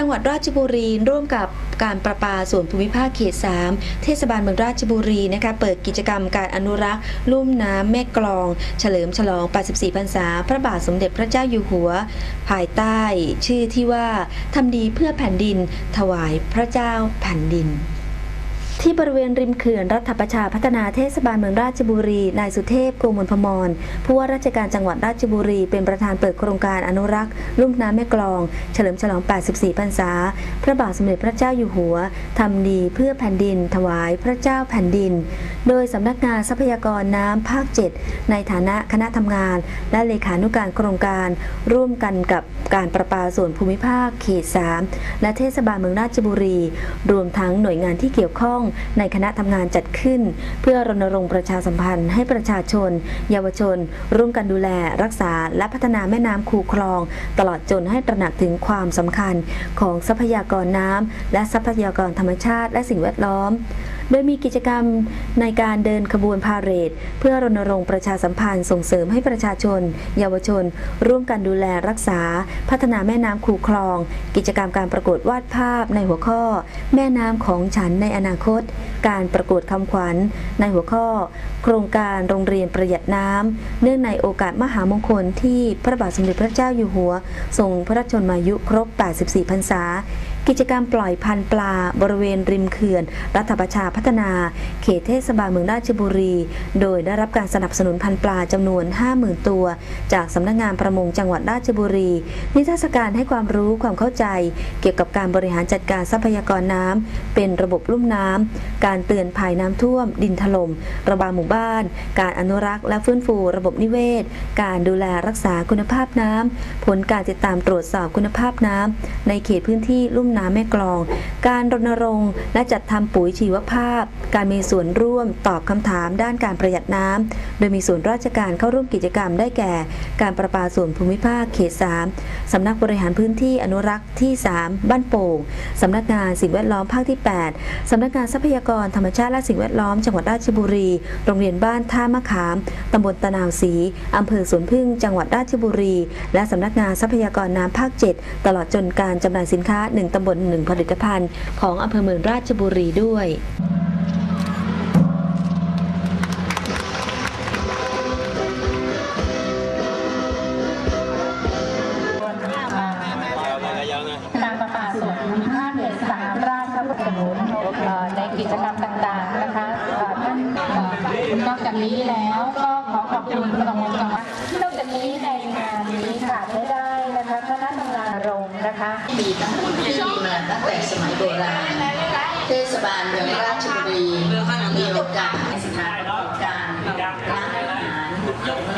จังหวัดราชบุรีร่วมกับการประปาส่วนภูมิภาคเขต 3 เทศบาลเมืองราชบุรีนะคะเปิดกิจกรรมการอนุรักษ์ ลุ่มน้ำแม่กลอง เฉลิมฉลอง 84 พรรษา พระบาทสมเด็จพระเจ้าอยู่หัว ภายใต้ ชื่อที่ว่าทำดีเพื่อแผ่นดิน ถวายพระเจ้าแผ่นดิน ที่บริเวณริมเขื่อนรัฐประชาพัฒนาเทศบาลเมืองราชบุรี นายสุเทพโกมลพมรผู้ว่าราชการจังหวัดราชบุรี เป็นประธานเปิดโครงการอนุรักษ์ ลุ่มน้ำแม่กลอง เฉลิมฉลอง 84 พรรษา พระบาทสมเด็จพระเจ้าอยู่หัวทำดีเพื่อแผ่นดิน ถวายพระเจ้าแผ่นดิน โดยสำนักงานทรัพยากรน้ำภาค 7 ในฐานะคณะทำงาน และเลขานุการโครงการ ร่วมกันกับการประปาส่วนภูมิภาคเขต 3 และเทศบาลเมืองราชบุรี รวมทั้งหน่วยงานที่เกี่ยวข้องในคณะทำงานจัดขึ้น เพื่อรณรงค์ประชาสัมพันธ์ให้ประชาชน เยาวชน ร่วมกันดูแล รักษาและพัฒนาแม่น้ำคูคลอง ตลอดจนให้ตระหนักถึงความสำคัญของทรัพยากรน้ำและทรัพยากรธรรมชาติและสิ่งแวดล้อม โดยมีกิจกรรมในการเดินขบวนพาเหรด เพื่อรณรงค์ประชาสัมพันธ์ส่งเสริมให้ประชาชน เยาวชน ร่วมกันดูแลรักษา พัฒนาแม่น้ำคูคลอง กิจกรรมการประกวดวาดภาพในหัวข้อ แม่น้ำของฉันในอนาคต การประกวดคำขวัญ ในหัวข้อ โครงการโรงเรียนประหยัดน้ำเนื่องในโอกาสมหามงคลที่พระบาทสมเด็จพระเจ้าอยู่หัวทรงพระชนมายุครบ 84 พรรษา กิจกรรมปล่อยพันธุ์ปลาบริเวณริมเขื่อน รัฐประชาพัฒนา เขตเทศบาลเมืองราชบุรี โดยได้รับการสนับสนุนพันธุ์ปลาจำนวน 50,000 ตัว จากสำนักงานประมงจังหวัดราชบุรี นิทรรศการให้ความรู้ความเข้าใจ เกี่ยวกับการบริหารจัดการทรัพยากรน้ำเป็นระบบลุ่มน้ำการเตือนภัยน้ำท่วม ดินถล่มระบายหมู่บ้าน การอนุรักษ์และฟื้นฟูระบบนิเวศ การดูแลรักษาคุณภาพน้ำผลการติดตามตรวจสอบคุณภาพน้ำในเขตพื้นที่ลุ่มน้ำนาแม่กลอง การรณรงค์และจัดทำปุ๋ยชีวภาพ การมีส่วนร่วมตอบคำถามด้านการประหยัดน้ำ โดยมีส่วนราชการเข้าร่วมกิจกรรมได้แก่ การประปาส่วนภูมิภาคเขต 3 สำนักบริหารพื้นที่อนุรักษ์ที่ 3 บ้านโป่ง สำนักงานสิ่งแวดล้อมภาคที่ 8 สำนักงานทรัพยากรธรรมชาติและสิ่งแวดล้อมจังหวัดราชบุรี โรงเรียนบ้านท่ามะขาม ตำบลตะนาวศรีอำเภอสวนพึ่ง จังหวัดราชบุรี และสำนักงานทรัพยากรน้ำภาค 7 ตลอดจนการจำหน่ายสินค้า1ตำบล1ผลิตภัณฑ์ของอำเภอเมืองราชบุรีด้วยการประกาศส่วนภูมิภาคเขตสามราชบุรีเอ่อในกิจกรรมต่างๆนะคะท่านเอ่อนอกจากนี้แล้วก็ขอขอบคุณประมงจังหวัดนอกจากนี้ในงานนี้ขาดไม่ได้นะคะคณะทำงานโรงนะคะ บาลเมืองราชบุรีมีโอกาสให้สถานประกอบการร้านอาหาร